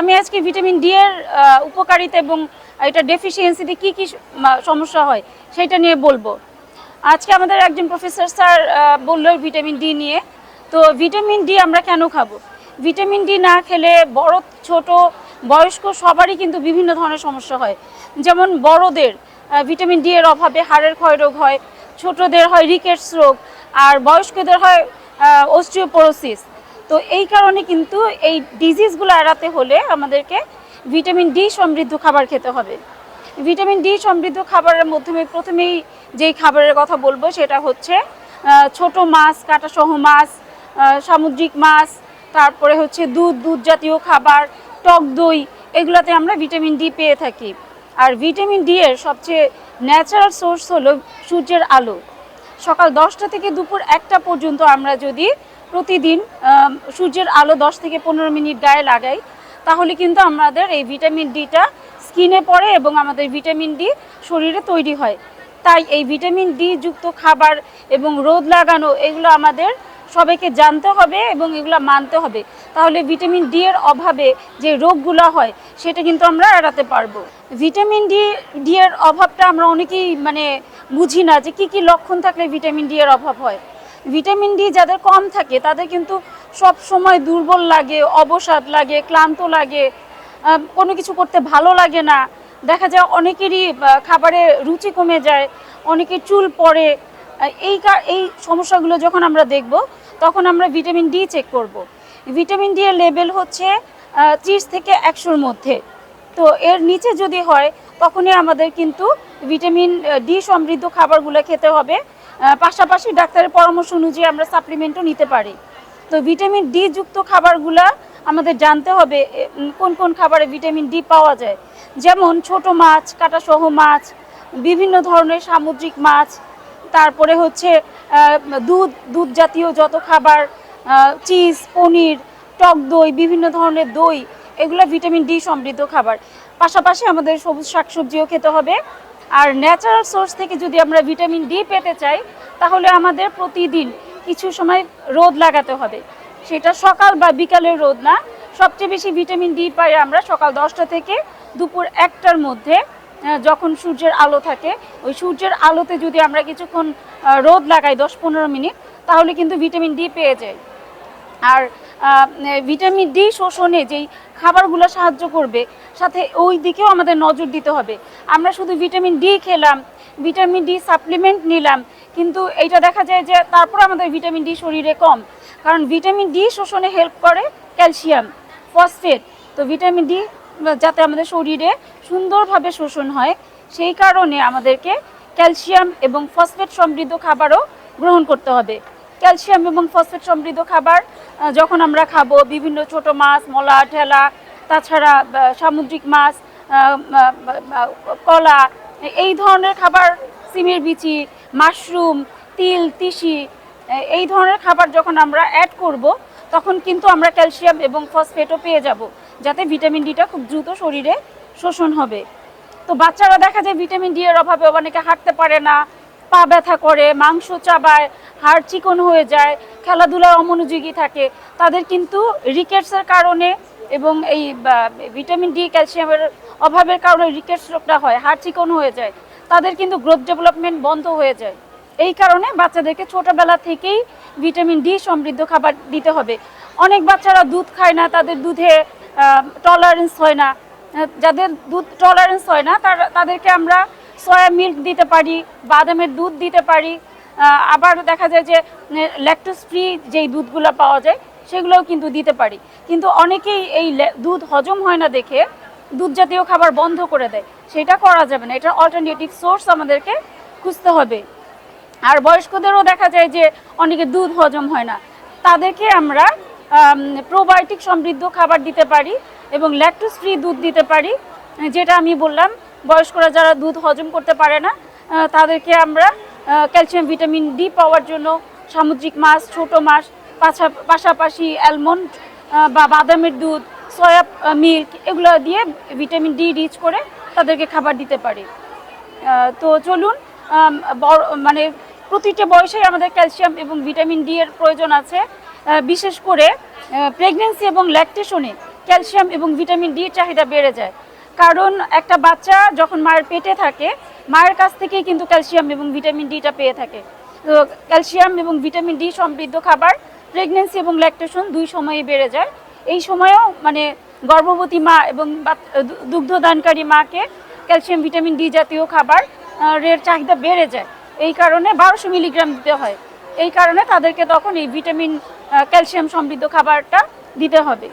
আমি আজকে vitamin D এর উপকারিতা এবং এটা ডেফিসিয়েন্সিতে কি কি সমস্যা হয় সেটা নিয়ে বলব। আজকে আমাদের একজন প্রফেসর স্যার বলল ভিটামিন ডি নিয়ে। তো ভিটামিন ডি আমরা কেন খাব? ভিটামিন ডি না খেলে বড়, ছোট, বয়স্ক সবারই কিন্তু বিভিন্ন ধরনের সমস্যা হয়। যেমন বড়দের ভিটামিন ডি এর অভাবে হাড়ের ক্ষয়রোগ হয়, ছোটদের হয় রিকেটস রোগ আর বয়স্কদের হয় অস্ট্রিওপোরোসিস তো এই কারণে কিন্তু এই ডিজিজগুলো এড়াতে হলে আমাদেরকে ভিটামিন ডি সমৃদ্ধ খাবার খেতে হবে। ভিটামিন ডি সমৃদ্ধ খাবারের মাধ্যমে প্রথমেই যেই খাবারের কথা বলব সেটা হচ্ছে ছোট মাছ, কাঁটাসহ মাছ সামুদ্রিক মাছ, তারপরে হচ্ছে দুধ দুধ জাতীয় খাবার, টক দই, এগুলোতে আমরা ভিটামিন ডি পেয়ে থাকি। আর ভিটামিন ডি এর সবচেয়ে ন্যাচারাল সোর্স হলো সূর্যের আলো। সকাল দশটা থেকে দুপুর একটা পর্যন্ত আমরা যদি প্রতিদিন সূর্যের আলো দশ থেকে পনেরো মিনিট গায়ে লাগাই, তাহলে কিন্তু আমাদের এই ভিটামিন ডিটা স্কিনে পড়ে এবং আমাদের ভিটামিন ডি শরীরে তৈরি হয়। তাই এই ভিটামিন ডি যুক্ত খাবার এবং রোদ লাগানো, এগুলো আমাদের সবাইকে জানতে হবে এবং এগুলো মানতে হবে। তাহলে ভিটামিন ডি এর অভাবে যে রোগগুলো হয়, সেটা কিন্তু আমরা এড়াতে পারব। ভিটামিন ডি ডি এর অভাবটা আমরা অনেকেই মানে বুঝি না যে কি কি লক্ষণ থাকলে ভিটামিন ডি এর অভাব হয়। ভিটামিন ডি যাদের কম থাকে, তাদের কিন্তু সব সময় দুর্বল লাগে, অবসাদ লাগে, ক্লান্ত লাগে কোনো কিছু করতে ভালো লাগে না। দেখা যায় অনেকেরই খাবারে রুচি কমে যায়, অনেকের চুল পড়ে এই এই সমস্যাগুলো যখন আমরা দেখব, তখন আমরা ভিটামিন ডি চেক করব। ভিটামিন ডি এর লেভেল হচ্ছে ত্রিশ থেকে একশোর মধ্যে। তো এর নিচে যদি হয় তখনই আমাদের কিন্তু ভিটামিন ডি সমৃদ্ধ খাবারগুলো খেতে হবে। পাশাপাশি ডাক্তারের পরামর্শ অনুযায়ী আমরা সাপ্লিমেন্টও নিতে পারি। তো ভিটামিন ডি যুক্ত খাবারগুলা আমাদের জানতে হবে কোন কোন খাবারে ভিটামিন ডি পাওয়া যায়। যেমন ছোট মাছ, কাঁটাসহ মাছ, বিভিন্ন ধরনের সামুদ্রিক মাছ, তারপরে হচ্ছে দুধ দুধ জাতীয় যত খাবার চিজ, পনির, টক দই, বিভিন্ন ধরনের দই, এগুলো ভিটামিন ডি সমৃদ্ধ খাবার। পাশাপাশি আমাদের সবুজ শাকসবজিও খেতে হবে। আর ন্যাচারাল সোর্স থেকে যদি আমরা ভিটামিন ডি পেতে চাই, তাহলে আমাদের প্রতিদিন কিছু সময় রোদ লাগাতে হবে। সেটা সকাল বা বিকালের রোদ না। সবচেয়ে বেশি ভিটামিন ডি পাই আমরা সকাল দশটা থেকে দুপুর একটার মধ্যে যখন সূর্যের আলো থাকে। ওই সূর্যের আলোতে যদি আমরা কিছুক্ষণ রোদ লাগাই দশ পনেরো মিনিট, তাহলে কিন্তু ভিটামিন ডি পেয়ে যাই। আর ভিটামিন ডি শোষণে যেই খাবারগুলো সাহায্য করবে, সাথে ওই দিকেও আমাদের নজর দিতে হবে। আমরা শুধু ভিটামিন ডি খেলাম, ভিটামিন ডি সাপ্লিমেন্ট নিলাম, কিন্তু এইটা দেখা যায় যে তারপর আমাদের ভিটামিন ডি শরীরে কম, কারণ ভিটামিন ডি শোষণে হেল্প করে ক্যালসিয়াম, ফসফেট। তো ভিটামিন ডি যাতে আমাদের শরীরে সুন্দরভাবে শোষণ হয়, সেই কারণে আমাদেরকে ক্যালসিয়াম এবং ফসফেট সমৃদ্ধ খাবারও গ্রহণ করতে হবে। ক্যালসিয়াম এবং ফসফেট সমৃদ্ধ খাবার যখন আমরা খাব বিভিন্ন ছোট মাছ, মলা, ঠেলা, তাছাড়া সামুদ্রিক মাছ কলা, এই ধরনের খাবার, সিমের বিচি, মাশরুম, তিল, তিসি এই ধরনের খাবার যখন আমরা অ্যাড করব, তখন কিন্তু আমরা ক্যালসিয়াম এবং ফসফেটও পেয়ে যাব, যাতে ভিটামিন ডিটা খুব দ্রুত শরীরে শোষণ হবে। তো বাচ্চারা দেখা যায় ভিটামিন ডি এর অভাবে অনেকে হাঁটতে পারে না, পা ব্যথা করে, মাংস চাবায় হাড় চিকন হয়ে যায়, খেলাধুলায় অমনোযোগী থাকে, তাদের কিন্তু রিকেটসের কারণে এবং এই ভিটামিন ডি ক্যালসিয়ামের অভাবের কারণে রিকেটস রোগটা হয় হাড় চিকন হয়ে যায়, তাদের কিন্তু গ্রোথ ডেভেলপমেন্ট বন্ধ হয়ে যায়। এই কারণে বাচ্চাদেরকে ছোটবেলা থেকেই ভিটামিন ডি সমৃদ্ধ খাবার দিতে হবে। অনেক বাচ্চারা দুধ খায় না, তাদের দুধে টলারেন্স হয় না। যাদের দুধ টলারেন্স হয় না তাদেরকে আমরা সয়া মিল্ক দিতে পারি, বাদামের দুধ দিতে পারি আবার দেখা যায় যে ল্যাকটোস ফ্রি যেই দুধগুলো পাওয়া যায়, সেগুলোও কিন্তু দিতে পারি। কিন্তু অনেকেই এই দুধ হজম হয় না দেখে দুধ জাতীয় খাবার বন্ধ করে দেয়। সেটা করা যাবে না। এটা অল্টারনেটিভ সোর্স আমাদেরকে খুঁজতে হবে। আর বয়স্কদেরও দেখা যায় যে, অনেকে দুধ হজম হয় না। তাদেরকে আমরা প্রোবায়োটিক সমৃদ্ধ খাবার দিতে পারি এবং ল্যাকটোস ফ্রি দুধ দিতে পারি। যেটা আমি বললাম, বয়স্করা যারা দুধ হজম করতে পারে না তাদেরকে আমরা ক্যালসিয়াম, ভিটামিন ডি পাওয়ার জন্য সামুদ্রিক মাছ, ছোট মাছ পাশা- পাশাপাশি অ্যালমন্ড বা বাদামের দুধ, সয়া মিল্ক এগুলো দিয়ে ভিটামিন ডি রিচ করে তাদেরকে খাবার দিতে পারি। তো চলুন মানে প্রতিটা বয়সেই আমাদের ক্যালসিয়াম এবং ভিটামিন ডি এর প্রয়োজন আছে। বিশেষ করে প্রেগনেন্সি এবং ল্যাকটেশনে ক্যালসিয়াম এবং ভিটামিন ডি চাহিদা বেড়ে যায়। কারণ একটা বাচ্চা যখন মায়ের পেটে থাকে মায়ের কাছ থেকেই কিন্তু ক্যালসিয়াম এবং ভিটামিন ডিটা পেয়ে থাকে। তো ক্যালসিয়াম এবং ভিটামিন ডি সমৃদ্ধ খাবার প্রেগনেন্সি এবং ল্যাকটেশন দুই সময়ে বেড়ে যায়। এই সময়েও মানে গর্ভবতী মা এবং দুগ্ধদানকারী মাকে ক্যালসিয়াম, ভিটামিন ডি জাতীয় খাবার এর চাহিদা বেড়ে যায়। এই কারণে বারোশো মিলিগ্রাম দিতে হয়। এই কারণে তাদেরকে তখন এই ভিটামিন ক্যালসিয়াম সমৃদ্ধ খাবারটা দিতে হবে।